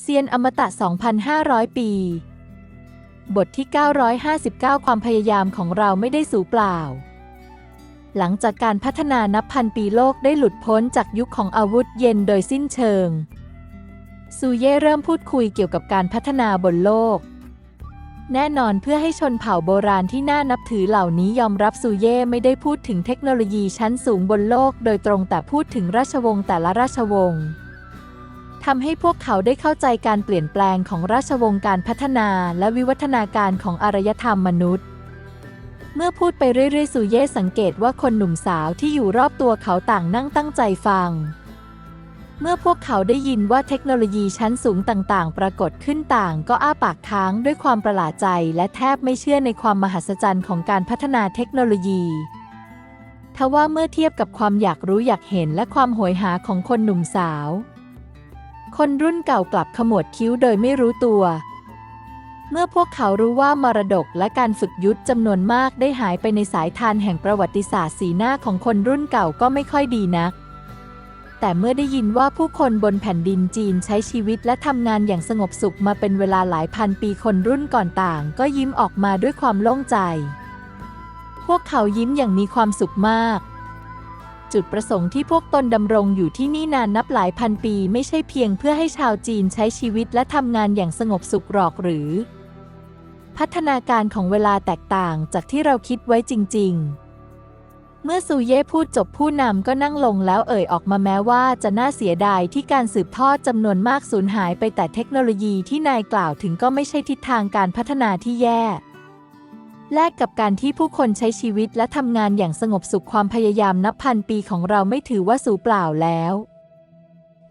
เซียนอมตะ 2,500 ปี บทที่ 959 ความพยายามของเราไม่ได้สูญเปล่า หลังจากการพัฒนานับพันปีโลกได้หลุดพ้นจากยุคของอาวุธเย็นโดยสิ้นเชิง ซูเย่เริ่มพูดคุยเกี่ยวกับการพัฒนาบนโลก แน่นอนเพื่อให้ชนเผ่าโบราณที่น่านับถือเหล่านี้ยอมรับซูเย่ไม่ได้พูดถึงเทคโนโลยีชั้นสูงบนโลก โดยตรงแต่พูดถึงราชวงศ์แต่ละราชวงศ์ ทำให้พวกเขาได้เข้าใจการเปลี่ยนแปลงของราชวงศ์การพัฒนาและวิวัฒนาการของอารยธรรมมนุษย์ เมื่อพูดไปเรื่อยๆซูเย่สังเกตว่าคนหนุ่มสาวที่อยู่รอบตัวเขาต่างนั่งตั้งใจฟัง เมื่อพวกเขาได้ยินว่าเทคโนโลยีชั้นสูงต่างๆ ปรากฏขึ้นต่าง ก็อ้าปากค้างด้วยความประหลาดใจและแทบไม่เชื่อในความมหัศจรรย์ของการพัฒนาเทคโนโลยีทว่าเมื่อเทียบกับความอยากรู้อยากเห็นและความโหยหาของคนหนุ่มสาว คนรุ่นเก่ากลับขมวดคิ้วโดยไม่รู้ตัว เมื่อพวกเขารู้ว่ามรดกและการฝึกยุทธจำนวนมากได้หายไปในสายทานแห่งประวัติศาสตร์สีหน้าของคนรุ่นเก่าก็ไม่ค่อยดีนัก แต่เมื่อได้ยินว่าผู้คนบนแผ่นดินจีนใช้ชีวิตและทำงานอย่างสงบสุขมาเป็นเวลาหลายพันปีคนรุ่นก่อนต่าง ก็ยิ้มออกมาด้วยความโล่งใจ พวกเขายิ้มอย่างมีความสุขมาก จุดประสงค์ที่พวกตนดำรงอยู่ที่นี่นานนับหลายพันปีไม่ใช่เพียงเพื่อให้ชาวจีนใช้ชีวิตและทำงานอย่างสงบสุขหรอกหรือ พัฒนาการของเวลาแตกต่างจากที่เราคิดไว้จริง ๆ เมื่อซูเย่พูดจบผู้นำก็นั่งลงแล้วเอ่ยออกมาแม้ว่าจะน่าเสียดายที่การสืบทอดจำนวนมากสูญหายไปแต่เทคโนโลยีที่นายกล่าวถึงก็ไม่ใช่ทิศทางการพัฒนาที่แย่ แลกกับการที่ผู้คนใช้ชีวิตและทำงานอย่างสงบสุขความพยายามนับพันปีของเราไม่ถือว่าสูญเปล่าแล้ว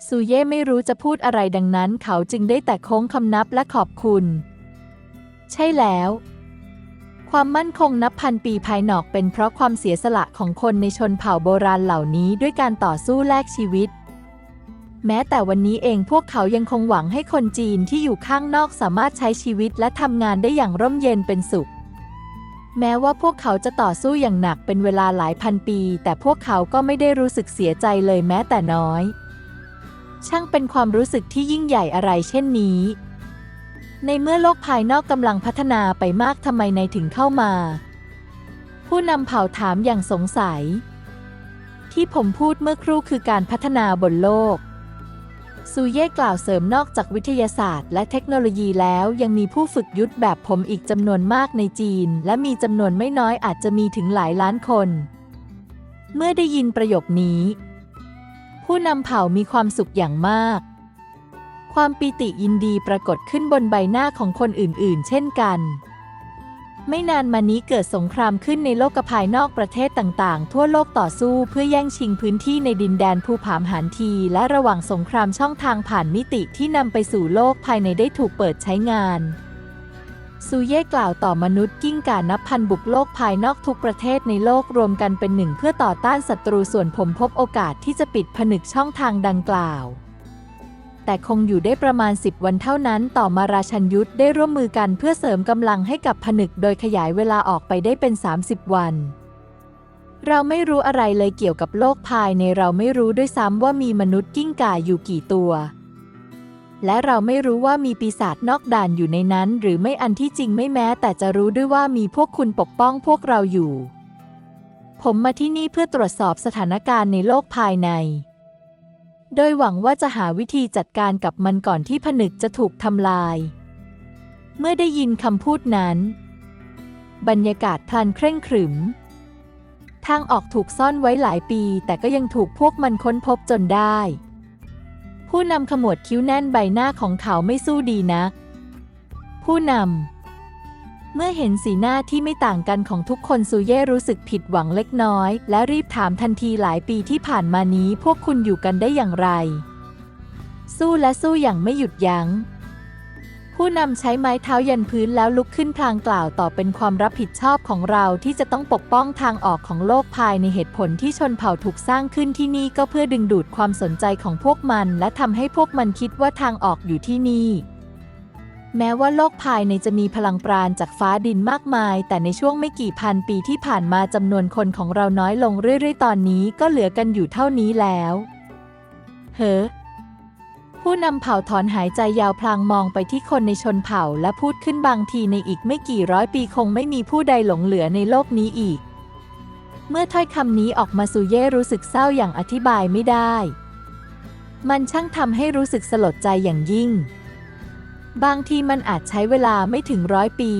ซูเย่ไม่รู้จะพูดอะไรดังนั้น เขาจึงได้แต่โค้งคำนับและขอบคุณ ใช่แล้ว ความมั่นคงนับพันปีภายนอกเป็นเพราะความเสียสละของคนในชนเผ่าโบราณเหล่านี้ด้วยการต่อสู้แลกชีวิต แม้แต่วันนี้เองพวกเขายังคงหวังให้คนจีนที่อยู่ข้างนอกสามารถใช้ชีวิตและทำงานได้อย่างร่มเย็นเป็นสุข แม้ว่าพวกเขาจะต่อสู้อย่างหนักเป็นเวลาหลายพันปี แต่พวกเขาก็ไม่ได้รู้สึกเสียใจเลยแม้แต่น้อย ช่างเป็นความรู้สึกที่ยิ่งใหญ่อะไรเช่นนี้ ในเมื่อโลกภายนอกกำลังพัฒนาไปมากทำไมในถึงเข้ามา ผู้นำเผ่าถามอย่างสงสัย ที่ผมพูดเมื่อครู่คือการพัฒนาบนโลก ซูเย่กล่าวเสริมนอกจากวิทยาศาสตร์และเทคโนโลยีแล้วยังมีผู้ฝึกยุทธแบบผมอีกจำนวนมากในจีน และมีจำนวนไม่น้อยอาจจะมีถึงหลายล้านคน เมื่อได้ยินประโยคนี้ ผู้นำเผ่ามีความสุขอย่างมาก ความปิติยินดีปรากฏขึ้นบนใบหน้าของคนอื่นๆ เช่นกัน ไม่นานมานี้เกิดสงครามขึ้นในโลกภายนอกประเทศต่างๆ ทั่วโลกต่อสู้เพื่อแย่งชิงพื้นที่ในดินแดนภูผามหานที และระหว่างสงครามช่องทางผ่านมิติที่นำไปสู่โลกภายในได้ถูกเปิดใช้งานซูเย่กล่าวต่อมนุษย์กิ้งก่านับพันบุกโลกภายนอกทุกประเทศในโลกรวมกันเป็นหนึ่งเพื่อต่อต้านศัตรูส่วนผมพบโอกาสที่จะปิดผนึกช่องทางดังกล่าว แต่คงอยู่ได้ประมาณ 10 วันเท่านั้น ต่อมาราชันยุทธได้ร่วมมือกันเพื่อเสริมกำลังให้กับผนึก โดยขยายเวลาออกไปได้เป็น 30 วัน เราไม่รู้อะไรเลยเกี่ยวกับโลกภายในเราไม่รู้ด้วยซ้ำว่ามีมนุษย์กิ้งก่าอยู่กี่ตัว และเราไม่รู้ว่ามีปีศาจนอกด่านอยู่ในนั้น หรือไม่อันที่จริงไม่แม้ แต่จะรู้ด้วยว่ามีพวกคุณปกป้องพวกเราอยู่ ผมมาที่นี่เพื่อตรวจสอบสถานการณ์ในโลกภายใน โดยหวังว่าจะหาวิธีจัดการกับมันก่อนที่ผนึกจะถูกทำลาย เมื่อได้ยินคำพูดนั้น บรรยากาศพลันเคร่งขรึม ทางออกถูกซ่อนไว้หลายปี แต่ก็ยังถูกพวกมันค้นพบจนได้ ผู้นำขมวดคิ้วแน่นใบหน้าของเขาไม่สู้ดีนักผู้นำ เมื่อเห็นสีหน้าที่ไม่ต่างกันของทุกคนซูเย่รู้สึกผิดหวังเล็กน้อย และรีบถามทันทีหลายปีที่ผ่านมานี้พวกคุณอยู่กันได้อย่างไร สู้และสู้อย่างไม่หยุดยัง้ง ผู้นำใช้ไม้เท้ายันพื้นแล้วลุกขึ้นพลางกล่าวต่อเป็นความรับผิดชอบของเราที่จะต้องปกป้องทางออกของโลกภายในเหตุผลที่ชนเผ่าถูกสร้างขึ้นที่นี่ก็เพื่อดึงดูดความสนใจของพวกมัน และทำให้พวกมันคิดว่าทางออกอยู่ที่นี่ แม้ว่าโลกภายในจะมีพลังปราณจากฟ้าดินมากมาย แต่ในช่วงไม่กี่พันปีที่ผ่านมาจำนวนคนของเราน้อยลงเรื่อย ๆ ตอนนี้ก็เหลือกันอยู่เท่านี้แล้ว เฮ้อผผู้นำเผ่าถอนหายใจยาวพลางมองไปที่คนในชนเผ่าและพูดขึ้นบางทีในอีกไม่กี่ร้อยปีคงไม่มีผู้ใดหลงเหลือในโลกนี้อีก เมื่อถ้อยคำนี้ออกมาซูเย่รู้สึกเศร้าอย่างอธิบายไม่ได้ มันช่างทำให้รู้สึกสลดใจอย่างยิ่ง บางทีมันอาจใช้เวลาไม่ถึงร้อยปี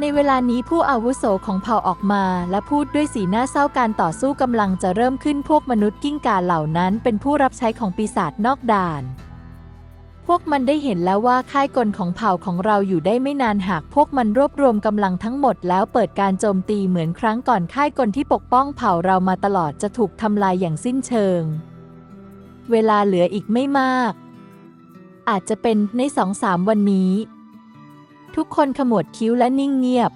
ในเวลานี้ผู้อาวุโสของเผ่าออกมา และพูดด้วยสีหน้าเศร้าการต่อสู้กำลังจะเริ่มขึ้นพวกมนุษย์กิ้งก่าเหล่านั้น เป็นผู้รับใช้ของปีศาจนอกด่าน พวกมันได้เห็นแล้วว่าค่ายกลของเผ่าของเราอยู่ได้ไม่นานหากพวกมันรวบรวมกำลังทั้งหมด แล้วเปิดการโจมตีเหมือนครั้งก่อนค่ายกลที่ปกป้องเผ่าเรามาตลอดจะถูกทำลายอย่างสิ้นเชิง เวลาเหลืออีกไม่มาก อาจจะเป็นในสองสามวันนี้ ทุกคนขมวดคิ้วและนิ่งเงียบ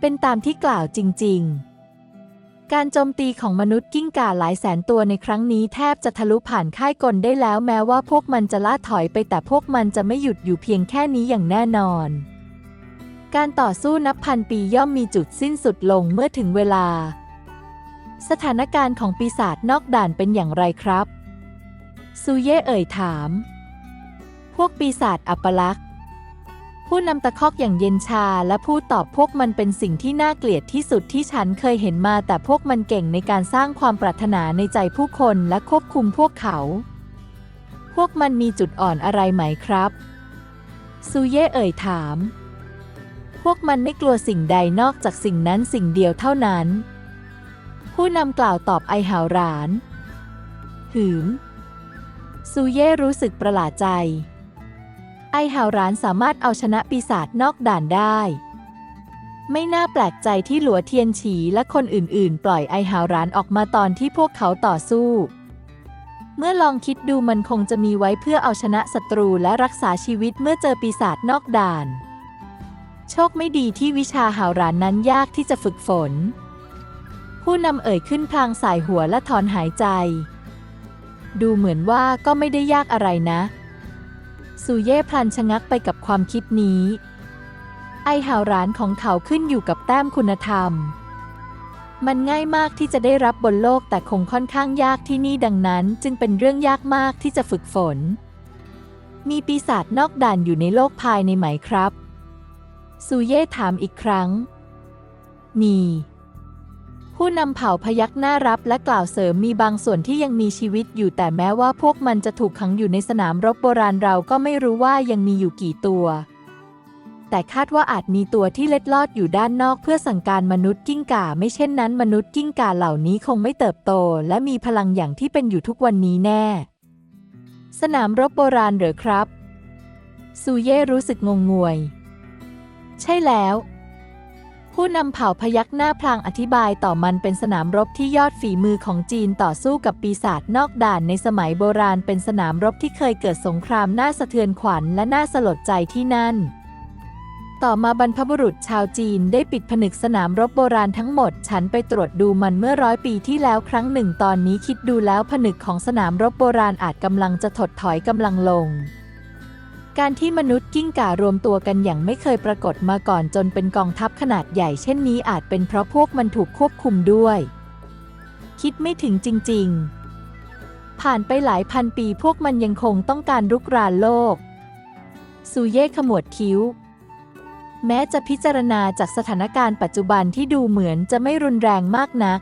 เป็นตามที่กล่าวจริง ๆ การโจมตีของมนุษย์กิ้งก่าหลายแสนตัวในครั้งนี้แทบจะทะลุผ่านค่ายกลได้แล้วแม้ว่าพวกมันจะล่าถอยไปแต่พวกมันจะไม่หยุดอยู่เพียงแค่นี้อย่างแน่นอน การต่อสู้นับพันปีย่อมมีจุดสิ้นสุดลงเมื่อถึงเวลา สถานการณ์ของปีศาจนอกด่านเป็นอย่างไรครับซูเย่เอ่ยถาม พวกปีศาจอัปลักษณ์ผู้นำตะคอกอย่างเย็นชาและพูดตอบพวกมันเป็นสิ่งที่น่าเกลียดที่สุดที่ฉันเคยเห็นมาแต่พวกมันเก่งในการสร้างความปรารถนาในใจผู้คนและควบคุมพวกเขา พวกมันมีจุดอ่อนอะไรไหมครับ ซูเย่เอ่ยถาม พวกมันไม่กลัวสิ่งใดนอกจากสิ่งนั้นสิ่งเดียวเท่านั้น ผู้นำกล่าวตอบไอหาวราน หืม ซูเย่รู้สึกประหลาดใจ ไอหาวรานสามารถเอาชนะปีศาจนอกด่านได้ ไม่น่าแปลกใจที่หลัวเทียนฉีและคนอื่นๆ ปล่อยไอหาวรานออกมาตอนที่พวกเขาต่อสู้ เมื่อลองคิดดูมันคงจะมีไว้เพื่อเอาชนะศัตรูและรักษาชีวิตเมื่อเจอปีศาจนอกด่าน โชคไม่ดีที่วิชาหาวรานนั้นยากที่จะฝึกฝน ผู้นำเอ่ยขึ้นพลางสายหัวและถอนหายใจ ดูเหมือนว่าก็ไม่ได้ยากอะไรนะ ซูเย่พลันชะงักไปกับความคิดนี้ ไอหาวร้านของเขาขึ้นอยู่กับแต้มคุณธรรม มันง่ายมากที่จะได้รับบนโลกแต่คงค่อนข้างยากที่นี่ดังนั้น จึงเป็นเรื่องยากมากที่จะฝึกฝน มีปีศาจนอกด่านอยู่ในโลกภายในไหมครับซูเย่ถามอีกครั้ง มี ผู้นำเผ่าพยักหน้ารับและกล่าวเสริมมีบางส่วนที่ยังมีชีวิตอยู่แต่แม้ว่าพวกมันจะถูกขังอยู่ในสนามรบโบราณเราก็ไม่รู้ว่ายังมีอยู่กี่ตัว แต่คาดว่าอาจมีตัวที่เล็ดลอดอยู่ด้านนอกเพื่อสั่งการมนุษย์กิ้งก่า ไม่เช่นนั้น มนุษย์กิ้งก่าเหล่านี้คงไม่เติบโต และมีพลังอย่างที่เป็นอยู่ทุกวันนี้แน่ สนามรบโบราณเหรอครับซูเย่รู้สึกงงงวย ใช่แล้ว ผู้นำเผ่าพยักหน้าพลางอธิบายต่อมันเป็นสนามรบที่ยอดฝีมือของจีนต่อสู้กับปีศาจนอกด่านในสมัยโบราณเป็นสนามรบที่เคยเกิดสงครามน่าสะเทือนขวัญและน่าสลดใจที่นั่น ต่อมาบรรพบุรุษชาวจีนได้ปิดผนึกสนามรบโบราณทั้งหมด ฉันไปตรวจดูมันเมื่อร้อยปีที่แล้วครั้งหนึ่งตอนนี้คิดดูแล้วผนึกของสนามรบโบราณอาจกำลังจะถดถอยกำลังลง การที่มนุษย์กิ้งก่ารวมตัวกันอย่างไม่เคยปรากฏมาก่อนจนเป็นกองทัพขนาดใหญ่เช่นนี้อาจเป็นเพราะพวกมันถูกควบคุมด้วย คิดไม่ถึงจริง ๆ ผ่านไปหลายพันปีพวกมันยังคงต้องการรุกรานโลก ซูเย่ขมวดคิ้ว แม้จะพิจารณาจากสถานการณ์ปัจจุบันที่ดูเหมือนจะไม่รุนแรงมากนัก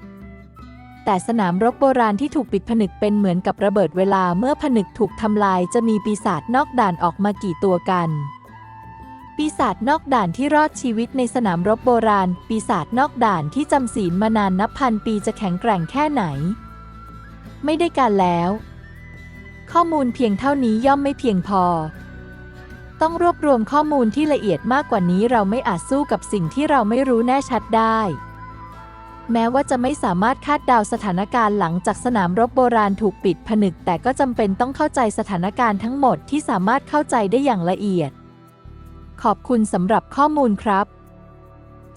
แต่สนามรบโบราณที่ถูกปิดผนึกเป็นเหมือนกับระเบิดเวลาเมื่อผนึกถูกทำลายจะมีปีศาจนอกด่านออกมากี่ตัวกัน ปีศาจนอกด่านที่รอดชีวิตในสนามรบโบราณ ปีศาจนอกด่านที่จำศีลมานานนับพันปีจะแข็งแกร่งแค่ไหน ไม่ได้การแล้ว ข้อมูลเพียงเท่านี้ย่อมไม่เพียงพอ ต้องรวบรวมข้อมูลที่ละเอียดมากกว่านี้เราไม่อาจสู้กับสิ่งที่เราไม่รู้แน่ชัดได้ แม้ว่าจะไม่สามารถคาดเดาสถานการณ์หลังจากสนามรบโบราณถูกปิดผนึก แต่ก็จำเป็นต้องเข้าใจสถานการณ์ทั้งหมดที่สามารถเข้าใจได้อย่างละเอียด ขอบคุณสำหรับข้อมูลครับ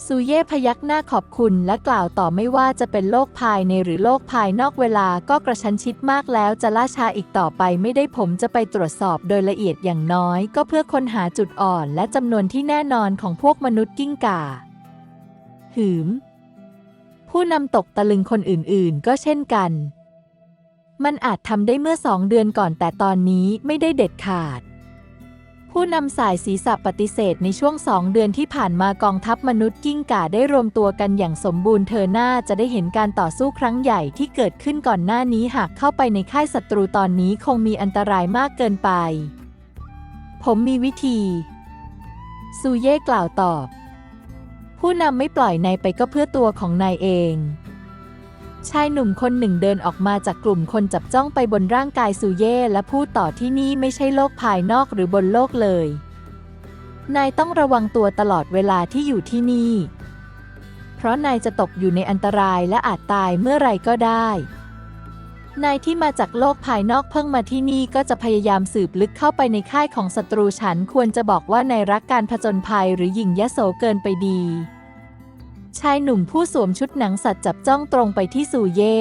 ซูเย่พยักหน้าขอบคุณและกล่าวต่อไม่ว่าจะเป็นโลกภายในหรือโลกภายนอกเวลาก็กระชั้นชิดมากแล้วจะล่าช้าอีกต่อไปไม่ได้ผมจะไปตรวจสอบโดยละเอียดอย่างน้อย ก็เพื่อค้นหาจุดอ่อนและจำนวนที่แน่นอนของพวกมนุษย์กิ้งก่า หืม ผู้นำตกตะลึงคนอื่นๆ ก็เช่นกัน มันอาจทำได้เมื่อสองเดือนก่อนแต่ตอนนี้ไม่ได้เด็ดขาด ผู้นำสายศีรษะปฏิเสธในช่วงสองเดือนที่ผ่านมากองทัพมนุษย์กิ้งก่าได้รวมตัวกันอย่างสมบูรณ์เธอหน้าจะได้เห็นการต่อสู้ครั้งใหญ่ที่เกิดขึ้นก่อนหน้านี้หากเข้าไปในค่ายศัตรูตอนนี้คงมีอันตรายมากเกินไป ผมมีวิธี ซูเย่กล่าวตอบ ผู้นำไม่ปล่อยนายไปก็เพื่อตัวของนายเอง ชายหนุ่มคนหนึ่งเดินออกมาจากกลุ่มคนจับจ้องไปบนร่างกายซูเย่และพูดต่อที่นี่ไม่ใช่โลกภายนอกหรือบนโลกเลย นายต้องระวังตัวตลอดเวลาที่อยู่ที่นี่ เพราะนายจะตกอยู่ในอันตรายและอาจตายเมื่อไรก็ได้ นายที่มาจากโลกภายนอกเพิ่งมาที่นี่ก็จะพยายามสืบลึกเข้าไปในค่ายของศัตรูฉันควรจะบอกว่านายรักการผจญภัยหรือหยิ่งยโสเกินไปดี ชายหนุ่มผู้สวมชุดหนังสัตว์จับจ้องตรงไปที่ซูเย่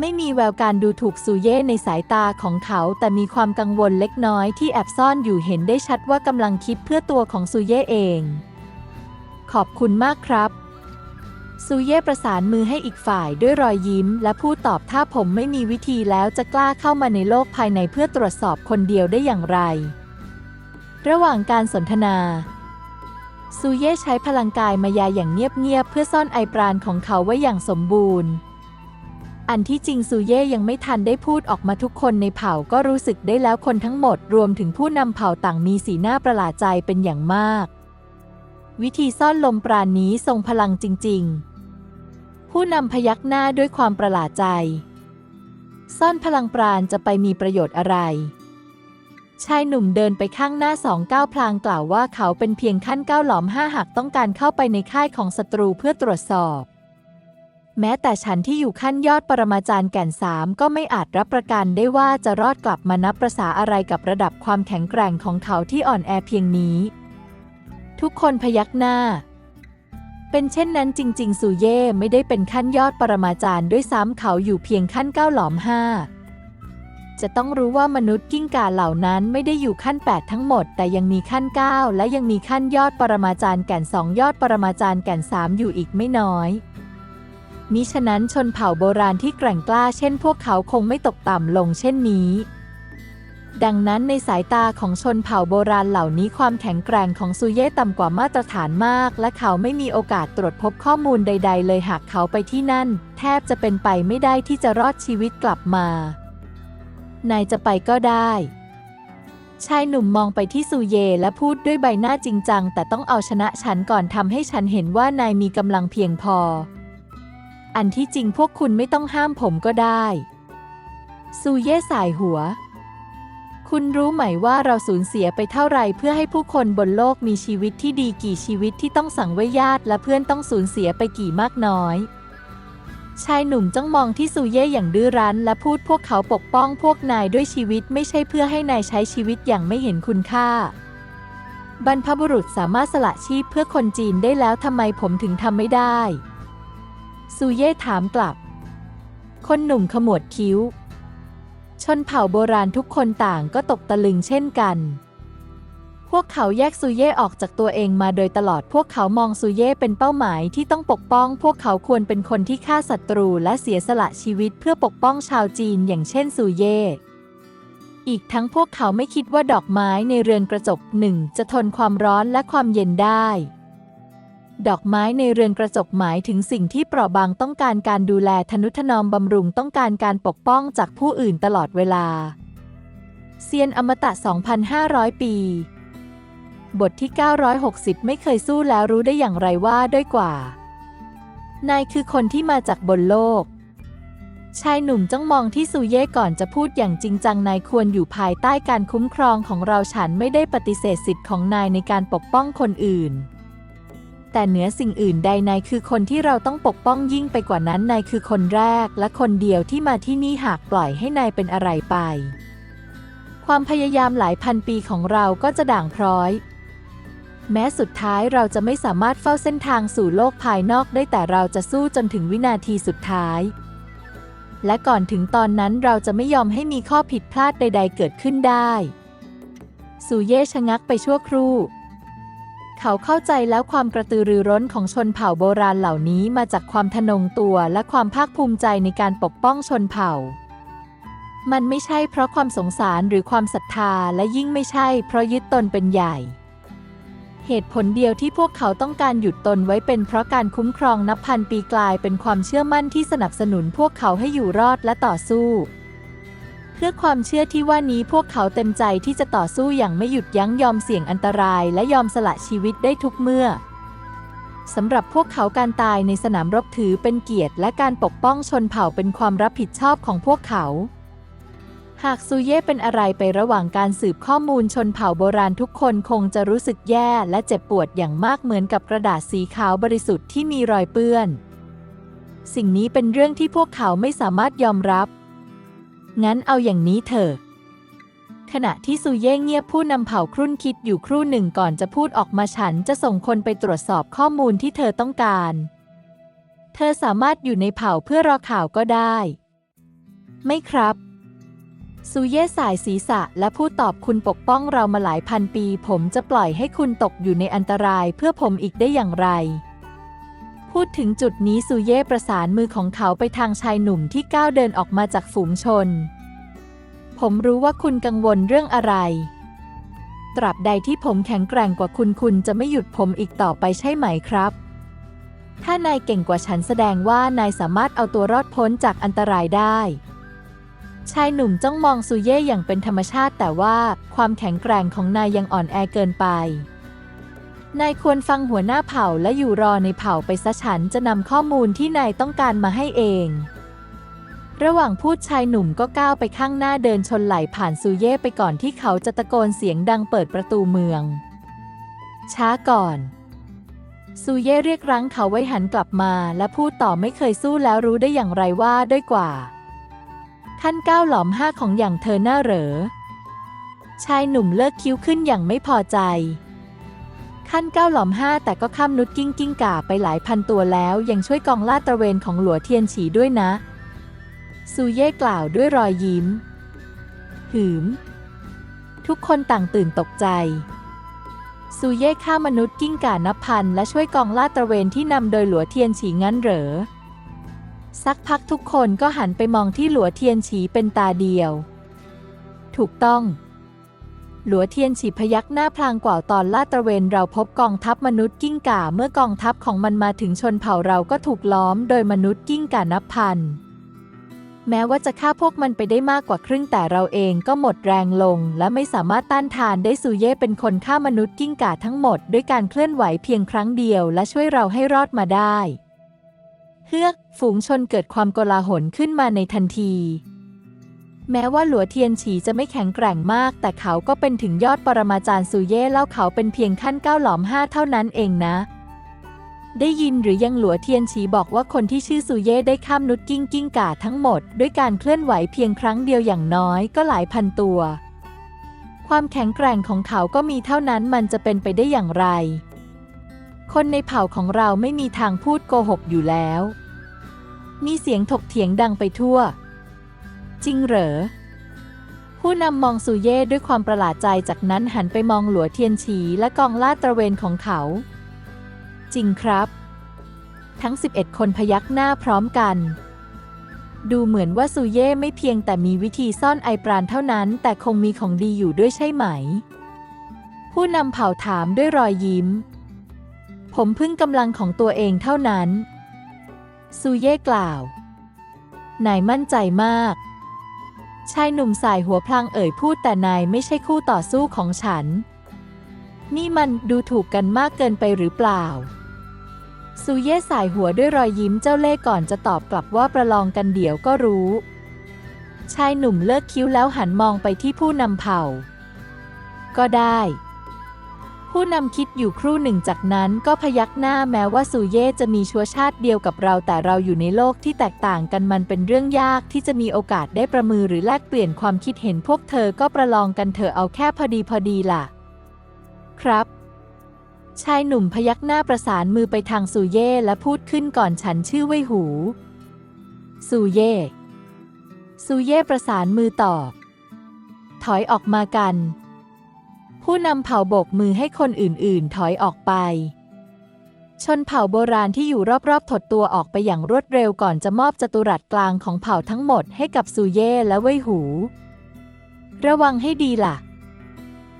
ไม่มีแววการดูถูกซูเย่ในสายตาของเขาแต่มีความกังวลเล็กน้อยที่แอบซ่อนอยู่เห็นได้ชัดว่ากำลังคิดเพื่อตัวของซูเย่เอง ขอบคุณมากครับ ซูเย่ประสานมือให้อีกฝ่ายด้วยรอยยิ้ม และพูดตอบถ้าผมไม่มีวิธีแล้วจะกล้าเข้ามาในโลกภายในเพื่อตรวจสอบคนเดียวได้อย่างไร ระหว่างการสนทนา ซูเย่ใช้พลังกายมายาอย่างเงียบๆเพื่อซ่อนไอปราณของเขาไว้อย่างสมบูรณ์ อันที่จริงซูเย่ยังไม่ทันได้พูดออกมาทุกคนในเผ่าก็รู้สึกได้แล้วคนทั้งหมดรวมถึงผู้นำเผ่าต่างมีสีหน้าประหลาดใจเป็นอย่างมาก วิธีซ่อนลมปราณนี้ทรงพลังจริง ๆ ผู้นำพยักหน้าด้วยความประหลาดใจ ซ่อนพลังปราณจะไปมีประโยชน์อะไร ชายหนุ่มเดินไปข้างหน้าสองก้าวพลางกล่าวว่าเขาเป็นเพียงขั้นก้าวหลอมห้าหากต้องการเข้าไปในค่ายของศัตรูเพื่อตรวจสอบ แม้แต่ฉันที่อยู่ขั้นยอดปรมาจารย์แก่นสามก็ไม่อาจรับประกันได้ว่าจะรอดกลับมานับประษาอะไรกับระดับความแข็งแกร่งของเขาที่อ่อนแอเพียงนี้ ทุกคนพยักหน้า เป็นเช่นนั้นจริง ๆ ซูเย่ไม่ได้เป็นขั้นยอดปรมาจารย์ด้วยซ้ำเขาอยู่เพียงขั้นเก้าหลอมห้าจะต้องรู้ว่ามนุษย์กิ้งก่าเหล่านั้นไม่ได้อยู่ขั้น 8 ทั้งหมด แต่ยังมีขั้น 9 และยังมีขั้นยอดปรมาจารย์แก่นสองยอดปรมาจารย์แก่นสามอยู่อีกไม่น้อย มิฉะนั้นชนเผ่าโบราณที่แกร่งกล้าเช่นพวกเขาคงไม่ตกต่ำลงเช่นนี้ ดังนั้นในสายตาของชนเผ่าโบราณเหล่านี้ความแข็งแกร่งของซูเย่ต่ำกว่ามาตรฐานมาก และเขาไม่มีโอกาสตรวจพบข้อมูลใด ๆ เลยหากเขาไปที่นั่น แทบจะเป็นไปไม่ได้ที่จะรอดชีวิตกลับมา นายจะไปก็ได้ ชายหนุ่มมองไปที่ซูเยและพูดด้วยใบหน้าจริงจัง แต่ต้องเอาชนะฉันก่อนทำให้ฉันเห็นว่านายมีกำลังเพียงพอ อันที่จริงพวกคุณไม่ต้องห้ามผมก็ได้ ซูเย่สายหัว คุณรู้ไหมว่าเราสูญเสียไปเท่าไรเพื่อให้ผู้คนบนโลกมีชีวิตที่ดีกี่ชีวิตที่ต้องสังเวยญาติและเพื่อนต้องสูญเสียไปกี่มากน้อย ชายหนุ่มจ้องมองที่ซูเย่อย่างดื้อรั้น และพูดพวกเขาปกป้องพวกนายด้วยชีวิตไม่ใช่เพื่อให้นายใช้ชีวิตอย่างไม่เห็นคุณค่า บรรพบุรุษสามารถสละชีพเพื่อคนจีนได้แล้วทำไมผมถึงทำไม่ได้ซูเย่ถามกลับ คนหนุ่มขมวดคิ้ว ชนเผ่าโบราณทุกคนต่างก็ตกตะลึงเช่นกัน พวกเขาแยกซูเย่ออกจากตัวเองมาโดยตลอดพวกเขามองซูเย่เป็นเป้าหมายที่ต้องปกป้อง พวกเขาควรเป็นคนที่ฆ่าศัตรูและเสียสละชีวิตเพื่อปกป้องชาวจีนอย่างเช่นซูเย่อีกทั้งพวกเขาไม่คิดว่าดอกไม้ในเรือนกระจกหนึ่งจะทนความร้อนและความเย็นได้ ดอกไม้ในเรือนกระจกหมายถึงสิ่งที่เปราะบางต้องการการดูแลทนุถนอมบำรุงต้องการการปกป้องจากผู้อื่นตลอดเวลา เซียนอมตะ 2,500 ปี บทที่ 960 ไม่เคยสู้แล้วรู้ได้อย่างไรว่าด้อยกว่า นายคือคนที่มาจากบนโลก ชายหนุ่มจ้องมองที่ซูเย่ก่อนจะพูดอย่างจริงจังนายควรอยู่ภายใต้การคุ้มครองของเราฉันไม่ได้ปฏิเสธสิทธิ์ของนายในการปกป้องคนอื่น แต่เหนือสิ่งอื่นใดนายคือคนที่เราต้องปกป้องยิ่งไปกว่านั้นนายคือคนแรกและคนเดียวที่มาที่นี่หากปล่อยให้นายเป็นอะไรไป ความพยายามหลายพันปีของเราก็จะด่างพร้อย แม้สุดท้ายเราจะไม่สามารถเฝ้าเส้นทางสู่โลกภายนอกได้แต่เราจะสู้จนถึงวินาทีสุดท้าย และก่อนถึงตอนนั้นเราจะไม่ยอมให้มีข้อผิดพลาดใด ๆ เกิดขึ้นได้ซูเย่ชะงักไปชั่วครู่ เขาเข้าใจแล้วความกระตือรือร้นของชนเผ่าโบราณเหล่านี้มาจากความทะนงตัวและความภาคภูมิใจในการปกป้องชนเผ่า มันไม่ใช่เพราะความสงสารหรือความศรัทธาและยิ่งไม่ใช่เพราะยึดตนเป็นใหญ่ เหตุผลเดียวที่พวกเขาต้องการหยุดตนไว้เป็นเพราะการคุ้มครองนับพันปีกลายเป็นความเชื่อมั่นที่สนับสนุนพวกเขาให้อยู่รอดและต่อสู้ เพื่อความเชื่อที่ว่านี้พวกเขาเต็มใจที่จะต่อสู้อย่างไม่หยุดยั้งยอมเสี่ยงอันตรายและยอมสละชีวิตได้ทุกเมื่อสำหรับพวกเขาการตายในสนามรบถือเป็นเกียรติ และการปกป้องชนเผ่าเป็นความรับผิดชอบของพวกเขา หากซูเย่เป็นอะไรไประหว่างการสืบข้อมูลชนเผ่าโบราณทุกคนคงจะรู้สึกแย่และเจ็บปวดอย่างมากเหมือนกับกระดาษสีขาวบริสุทธิ์ที่มีรอยเปื้อน สิ่งนี้เป็นเรื่องที่พวกเขาไม่สามารถยอมรับ งั้นเอาอย่างนี้เถอะ ขณะที่ซูเย่เงียบผู้นำเผ่าครุ่นคิดอยู่ครู่หนึ่งก่อนจะพูดออกมาฉันจะส่งคนไปตรวจสอบข้อมูลที่เธอต้องการ เธอสามารถอยู่ในเผ่าเพื่อรอข่าวก็ได้ ไม่ครับซูเย่สายศีรษะและพูดตอบคุณปกป้องเรามาหลายพันปี ผมจะปล่อยให้คุณตกอยู่ในอันตรายเพื่อผมอีกได้อย่างไร พูดถึงจุดนี้ซูเย่ประสานมือของเขาไปทางชายหนุ่มที่ก้าวเดินออกมาจากฝูงชน ผมรู้ว่าคุณกังวลเรื่องอะไร ตราบใดที่ผมแข็งแกร่งกว่าคุณคุณจะไม่หยุดผมอีกต่อไปใช่ไหมครับ ถ้านายเก่งกว่าฉันแสดงว่านายสามารถเอาตัวรอดพ้นจากอันตรายได้ชายหนุ่มจ้องมองซูเย่อย่างเป็นธรรมชาติแต่ว่าความแข็งแกร่งของนายยังอ่อนแอเกินไป นายควรฟังหัวหน้าเผ่าและอยู่รอในเผ่าไปซะฉันจะนำข้อมูลที่นายต้องการมาให้เอง ระหว่างพูดชายหนุ่มก็ก้าวไปข้างหน้าเดินชนไหลผ่านซูเย่ไปก่อนที่เขาจะตะโกนเสียงดังเปิดประตูเมือง ช้าก่อน ซูเย่เรียกรั้งเขาไว้หันกลับมาและพูดต่อไม่เคยสู้แล้วรู้ได้อย่างไรว่าด้อยกว่า ท่านก้าวหลอมห้าของอย่างเธอหน้าเหรอ ชายหนุ่มเลิกคิ้วขึ้นอย่างไม่พอใจ ขั้นก้าวหล่อมห้าแต่ก็ข้ามนุดกิ้งกิ้งก่าไปหลายพันตัวแล้ว ยังช่วยกองลาดตระเวนของหลัวเทียนฉีด้วยนะ ซูเย่กล่าวด้วยรอยยิ้ม หืม ทุกคนต่างตื่นตกใจ ซูเย่ฆ่ามนุษย์กิ้งก่านับพัน และช่วยกองลาดตระเวนที่นำโดยหลัวเทียนฉีงั้นเหรอ สักพักทุกคนก็หันไปมองที่หลัวเทียนฉีเป็นตาเดียว ถูกต้อง หลัวเทียนฉีพยักหน้าพลางกว่าตอนลาดตระเวนเราพบกองทัพมนุษย์กิ้งก่าเมื่อกองทัพของมันมาถึงชนเผ่าเราก็ถูกล้อมโดยมนุษย์กิ้งก่านับพัน แม้ว่าจะฆ่าพวกมันไปได้มากกว่าครึ่งแต่เราเองก็หมดแรงลง และไม่สามารถต้านทานได้ซูเย่เป็นคนฆ่ามนุษย์กิ้งก่าทั้งหมด ด้วยการเคลื่อนไหวเพียงครั้งเดียวและช่วยเราให้รอดมาได้ เฮือกฝูงชนเกิดความโกลาหลขึ้นมาในทันที แม้ว่าหลัวเทียนฉีจะไม่แข็งแกร่งมาก แต่เขาก็เป็นถึงยอดปรมาจารย์ซูเย่เล่าเขาเป็นเพียงขั้นเก้าหลอมห้าเท่านั้นเองนะ ได้ยินหรือยังหลัวเทียนฉีบอกว่าคนที่ชื่อซูเย่ได้ข้ามนุดกิ้งกิ้งก่าทั้งหมด ด้วยการเคลื่อนไหวเพียงครั้งเดียวอย่างน้อยก็หลายพันตัว ความแข็งแกร่งของเขาก็มีเท่านั้นมันจะเป็นไปได้อย่างไร คนในเผ่าของเราไม่มีทางพูดโกหกอยู่แล้ว มีเสียงถกเถียงดังไปทั่ว จริงเหรอ ผู้นำมองซูเย่ด้วยความประหลาดใจจากนั้นหันไปมองหลัวเทียนฉีและกองลาดตระเวนของเขา จริงครับ ทั้ง 11 คนพยักหน้าพร้อมกัน ดูเหมือนว่าซูเย่ไม่เพียงแต่มีวิธีซ่อนไอปราณเท่านั้น แต่คงมีของดีอยู่ด้วยใช่ไหม ผู้นำเผ่าถามด้วยรอยยิ้ม ผมพึ่งกำลังของตัวเองเท่านั้นซูเย่กล่าว นายมั่นใจมาก ชายหนุ่มสายหัวพลางเอ่ยพูดแต่นายไม่ใช่คู่ต่อสู้ของฉัน นี่มันดูถูกกันมากเกินไปหรือเปล่า ซูเย่สายหัวด้วยรอยยิ้มเจ้าเล่ห์ก่อนจะตอบกลับว่าประลองกันเดี๋ยวก็รู้ ชายหนุ่มเลิกคิ้วแล้วหันมองไปที่ผู้นำเผ่า ก็ได้ ผู้นำคิดอยู่ครู่หนึ่งจากนั้นก็พยักหน้าแม้ว่าซูเย่จะมีชัวชาติเดียวกับเราแต่เราอยู่ในโลกที่แตกต่างกันมันเป็นเรื่องยากที่จะมีโอกาสได้ประมือหรือแลกเปลี่ยนความคิดเห็นพวกเธอก็ประลองกันเถอะเอาแค่พอดีพอดีล่ะ ครับ ชายหนุ่มพยักหน้าประสานมือไปทางซูเย่และพูดขึ้นก่อนฉันชื่อไวหูซูเย่ซูเย่ประสานมือตอบถอยออกมากัน ผู้นำเผ่าโบกมือให้คนอื่นๆ ถอยออกไป ชนเผ่าโบราณที่อยู่รอบๆ ถดตัวออกไปอย่างรวดเร็วก่อนจะมอบจัตุรัสกลางของเผ่าทั้งหมดให้กับซูเย่และเว่ยหู ระวังให้ดีล่ะ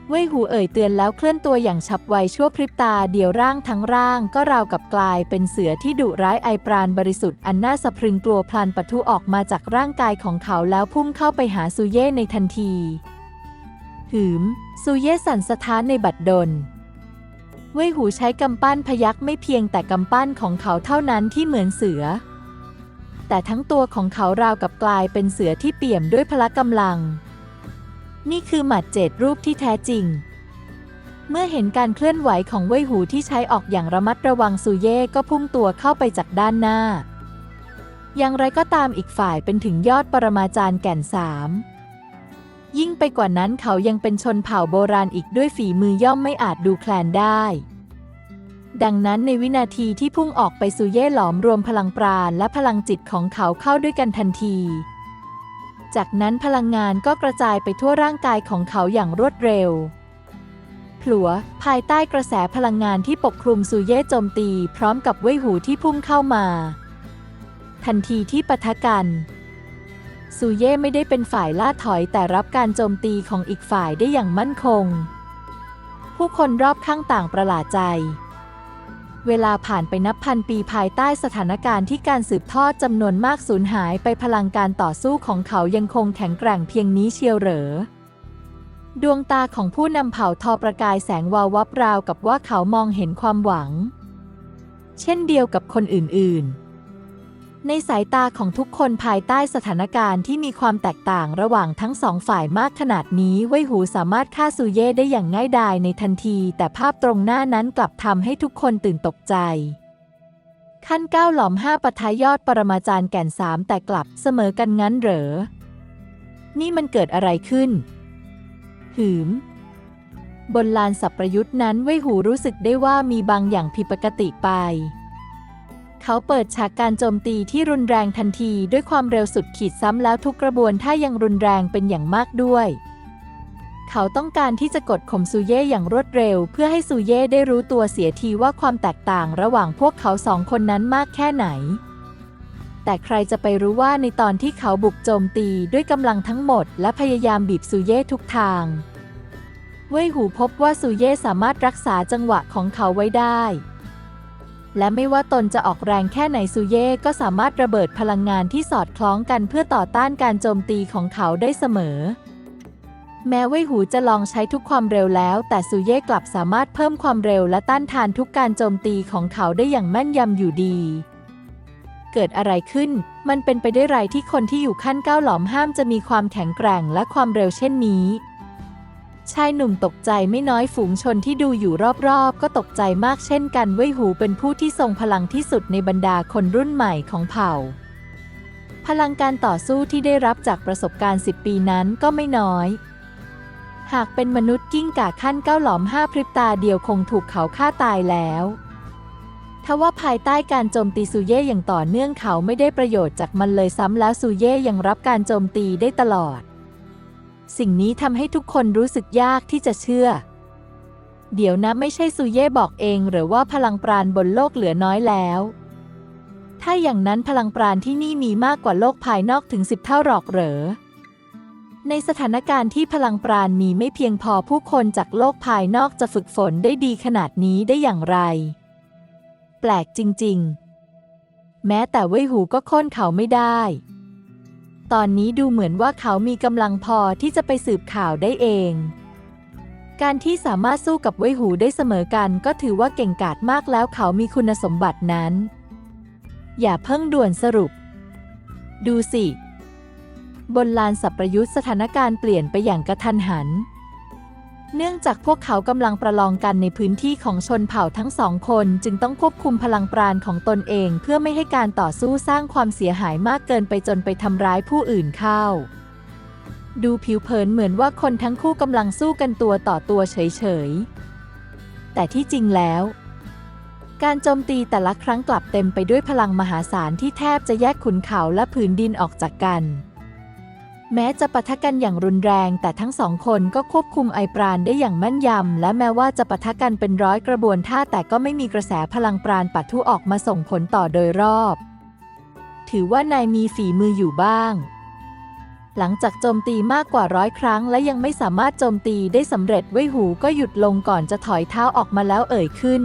เว่ยหูเอ่ยเตือนแล้วเคลื่อนตัวอย่างฉับไวชั่วพริบตาเดียวร่างทั้งร่างก็ราวกับกลายเป็นเสือที่ดุร้ายไอปราณบริสุทธิ์อันน่าสะพรึงกลัวพลันปะทุออกมาจากร่างกายของเขาแล้วพุ่งเข้าไปหาซูเย่ในทันที หืม ซูเย่สันสะท้านในบัดดล เว่ยหูใช้กำปั้นพยักไม่เพียงแต่กำปั้นของเขาเท่านั้นที่เหมือนเสือ แต่ทั้งตัวของเขาราวกับกลายเป็นเสือที่เปี่ยมด้วยพละกำลัง นี่คือหมัดเจ็ดรูปที่แท้จริง เมื่อเห็นการเคลื่อนไหวของเว่ยหูที่ใช้ออกอย่างระมัดระวังซูเย่ก็พุ่งตัวเข้าไปจากด้านหน้า อย่างไรก็ตามอีกฝ่ายเป็นถึงยอดปรมาจารย์แก่นสาม ยิ่งไปกว่านั้นเขายังเป็นชนเผ่าโบราณอีกด้วยฝีมือย่อมไม่อาจดูแคลนได้ ดังนั้นในวินาทีที่พุ่งออกไปซูเย่หลอมรวมพลังปราณและพลังจิตของเขาเข้าด้วยกันทันที จากนั้นพลังงานก็กระจายไปทั่วร่างกายของเขาอย่างรวดเร็วผลัวภายใต้กระแสพลังงานที่ปกคลุมซูเย่โจมตี พร้อมกับเว่ยหูที่พุ่งเข้ามา ทันทีที่ปะทะกัน ซูเย่ไม่ได้เป็นฝ่ายล่าถอยแต่รับการโจมตีของอีกฝ่ายได้อย่างมั่นคง ผู้คนรอบข้างต่างประหลาดใจ เวลาผ่านไปนับพันปีภายใต้สถานการณ์ที่การสืบทอดจำนวนมากสูญหายไปพลังการต่อสู้ของเขายังคงแข็งแกร่งเพียงนี้เชียวเหรอดวงตาของผู้นำเผ่าทอประกายแสงวาววับราวกับว่าเขามองเห็นความหวัง เช่นเดียวกับคนอื่นๆ ในสายตาของทุกคนภายใต้สถานการณ์ที่มีความแตกต่างระหว่างทั้งสองฝ่ายมากขนาดนี้เว่ยหูสามารถฆ่าซูเย่ได้อย่างง่ายดายในทันที แต่ภาพตรงหน้านั้นกลับทำให้ทุกคนตื่นตกใจ ขั้นเก้าหลอมห้าปะทะยอดปรมาจารย์แก่นสามแต่กลับเสมอกันงั้นเหรอ นี่มันเกิดอะไรขึ้น หืมบนลานสับประยุทธ์นั้นเว่ยหูรู้สึกได้ว่ามีบางอย่างผิดปกติไป เขาเปิดฉากการโจมตีที่รุนแรงทันทีด้วยความเร็วสุดขีดซ้ำแล้วทุกกระบวนท่ายังรุนแรงเป็นอย่างมากด้วย เขาต้องการที่จะกดข่มซูเย่อย่างรวดเร็ว เพื่อให้ซูเย่ได้รู้ตัวเสียทีว่าความแตกต่างระหว่างพวกเขาสองคนนั้นมากแค่ไหน แต่ใครจะไปรู้ว่าในตอนที่เขาบุกโจมตีด้วยกำลังทั้งหมด และพยายามบีบซูเย่ทุกทางเว่ยหูพบว่าซูเย่สามารถรักษาจังหวะของเขาไว้ได้ และไม่ว่าตนจะออกแรงแค่ไหนซูเย่ก็สามารถระเบิดพลังงานที่สอดคล้องกันเพื่อต่อต้านการโจมตีของเขาได้เสมอ แม้เว่ยหูจะลองใช้ทุกความเร็วแล้ว แต่ซูเย่กลับสามารถเพิ่มความเร็วและต้านทานทุกการโจมตีของเขาได้อย่างแม่นยำอยู่ดี เกิดอะไรขึ้น มันเป็นไปได้ไรที่คนที่อยู่ขั้นก้าวหลอมห้ามจะมีความแข็งแกร่งและความเร็วเช่นนี้ ชายหนุ่มตกใจไม่น้อยฝูงชนที่ดูอยู่รอบๆ ก็ตกใจมากเช่นกันเว่ยหูเป็นผู้ที่ทรงพลังที่สุดในบรรดาคนรุ่นใหม่ของเผ่า พลังการต่อสู้ที่ได้รับจากประสบการณ์ 10 ปีนั้นก็ไม่น้อย หากเป็นมนุษย์กิ้งก่าขั้นเก้าหลอมห้าพริบตาเดียวคงถูกเขาฆ่าตายแล้วทว่าภายใต้การโจมตีซูเย่อย่างต่อเนื่องเขาไม่ได้ประโยชน์จากมันเลยซ้ำแล้วซูเย่ยังรับการโจมตีได้ตลอด สิ่งนี้ทำให้ทุกคนรู้สึกยากที่จะเชื่อ เดี๋ยวนะไม่ใช่ซูเย่บอกเองหรือว่าพลังปราณบนโลกเหลือน้อยแล้ว ถ้าอย่างนั้นพลังปราณที่นี่มีมากกว่าโลกภายนอกถึงสิบเท่าหรอกเหรอ ในสถานการณ์ที่พลังปราณมีไม่เพียงพอผู้คนจากโลกภายนอกจะฝึกฝนได้ดีขนาดนี้ได้อย่างไร แปลกจริง ๆ แม้แต่เว่ยหูก็ค่นเขาไม่ได้ ตอนนี้ดูเหมือนว่าเขามีกำลังพอที่จะไปสืบข่าวได้เอง การที่สามารถสู้กับไวหูได้เสมอกันก็ถือว่าเก่งกาจมากแล้วเขามีคุณสมบัตินั้น อย่าเพิ่งด่วนสรุป ดูสิ บนลานสับประยุทธ์สถานการณ์เปลี่ยนไปอย่างกระทันหัน เนื่องจากพวกเขากำลังประลองกันในพื้นที่ของชนเผ่าทั้งสองคนจึงต้องควบคุมพลังปราณของตนเองเพื่อไม่ให้การต่อสู้สร้างความเสียหายมากเกินไปจนไปทำร้ายผู้อื่นเข้า ดูผิวเผินเหมือนว่าคนทั้งคู่กำลังสู้กันตัวต่อตัวเฉยๆ แต่ที่จริงแล้ว การโจมตีแต่ละครั้งกลับเต็มไปด้วยพลังมหาศาลที่แทบจะแยกขุนเขาและผืนดินออกจากกัน แม้จะปะทะกันอย่างรุนแรง แต่ทั้งสองคนก็ควบคุมไอปราณได้อย่างแม่นยำ และแม้ว่าจะปะทะกันเป็นร้อยกระบวนท่าแต่ก็ไม่มีกระแสพลังปราณปัทุออกมาส่งผลต่อโดยรอบ ถือว่านายมีฝีมืออยู่บ้าง หลังจากโจมตีมากกว่าร้อยครั้ง และยังไม่สามารถโจมตีได้สำเร็จเว่ยหูก็หยุดลงก่อนจะถอยเท้าออกมาแล้วเอ่ยขึ้น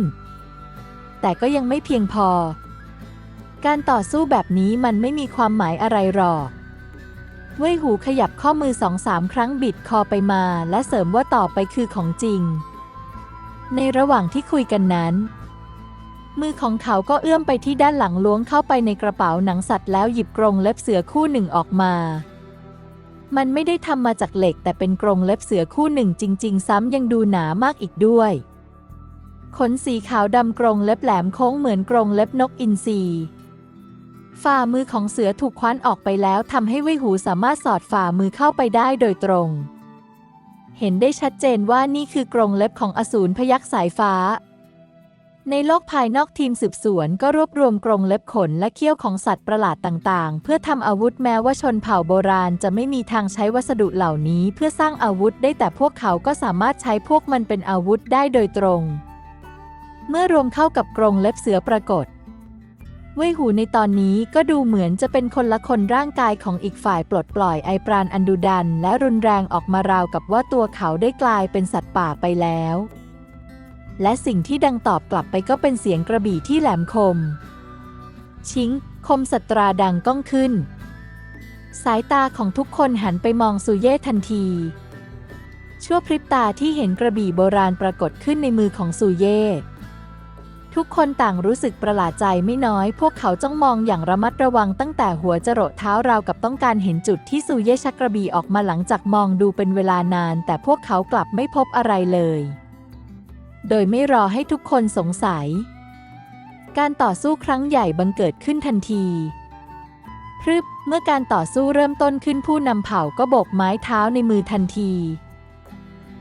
แต่ก็ยังไม่เพียงพอ การต่อสู้แบบนี้มันไม่มีความหมายอะไรหรอก เว่ยหูขยับข้อมือสองสามครั้งบิดคอไปมา และเสริมว่าต่อไปคือของจริง ในระหว่างที่คุยกันนั้น มือของเขาก็เอื้อมไปที่ด้านหลังล้วงเข้าไปในกระเป๋าหนังสัตว์แล้วหยิบกรงเล็บเสือคู่หนึ่งออกมา มันไม่ได้ทำมาจากเหล็ก แต่เป็นกรงเล็บเสือคู่หนึ่งจริง ๆ ซ้ำยังดูหนามากอีกด้วย ขนสีขาวดำกรงเล็บแหลมโค้งเหมือนกรงเล็บนกอินทรี ฝ่ามือของเสือถูกคว้านออกไปแล้วทำให้เว่ยหูสามารถสอดฝ่ามือเข้าไปได้โดยตรง เห็นได้ชัดเจนว่านี่คือกรงเล็บของอสูรพยักษ์สายฟ้า ในโลกภายนอกทีมสืบสวนก็รวบรวมกรงเล็บขนและเขี้ยวของสัตว์ประหลาดต่างๆ เพื่อทำอาวุธแม้ว่าชนเผ่าโบราณจะไม่มีทางใช้วัสดุเหล่านี้เพื่อสร้างอาวุธได้แต่พวกเขาก็สามารถใช้พวกมันเป็นอาวุธได้โดยตรง เมื่อรวมเข้ากับกรงเล็บเสือปรากฏ เว่ยหูในตอนนี้ก็ดูเหมือนจะเป็นคนละคนร่างกายของอีกฝ่ายปลดปล่อยไอปราณอันดุดัน และรุนแรงออกมาราวกับว่าตัวเขาได้กลายเป็นสัตว์ป่าไปแล้ว และสิ่งที่ดังตอบกลับไปก็เป็นเสียงกระบี่ที่แหลมคม ชิง คมสตราดังก้องขึ้น สายตาของทุกคนหันไปมองซูเย่ทันที ชั่วพริบตาที่เห็นกระบี่โบราณปรากฏขึ้นในมือของซูเย่ ทุกคนต่างรู้สึกประหลาดใจไม่น้อย พวกเขาจ้องมองอย่างระมัดระวังตั้งแต่หัวจรดเท้าราวกับต้องการเห็นจุดที่ซูเย่ชักกระบี่ออกมาหลังจากมองดูเป็นเวลานาน แต่พวกเขากลับไม่พบอะไรเลย โดยไม่รอให้ทุกคนสงสัย การต่อสู้ครั้งใหญ่บังเกิดขึ้นทันทีพรึบเมื่อการต่อสู้เริ่มต้นขึ้นผู้นำเผ่าก็โบกไม้เท้าในมือทันที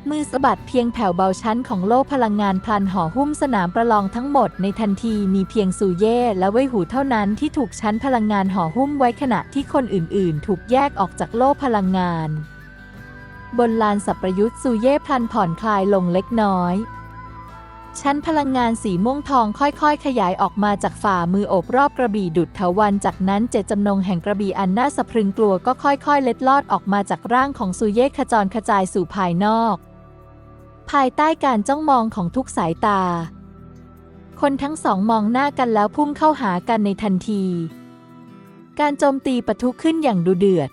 มือสะบัดเพียงแผ่วเบาชั้นของโลกพลังงานพลันห่อหุ้มสนามประลองทั้งหมดในทันทีมีเพียงซูเย่และเว่ยหูเท่านั้นที่ถูกชั้นพลังงานห่อหุ้มไว้ขณะที่คนอื่นๆ ถูกแยกออกจากโลกพลังงาน บนลานสับประยุทธ์ซูเย่พลันผ่อนคลายลงเล็กน้อย ชั้นพลังงานสีม่วงทองค่อยๆ ขยายออกมาจากฝ่ามือโอบรอบกระบี่ดุดเถาวันจากนั้นเจตจำนงแห่งกระบี่อันน่าสะพรึงกลัวก็ค่อยๆ เล็ดลอดออกมาจากร่างของซูเย่ขจรกระจายสู่ภายนอก ภายใต้การจ้องมองของทุกสายตา คนทั้งสองมองหน้ากันแล้วพุ่งเข้าหากันในทันที การโจมตีปะทุขึ้นอย่างดุเดือด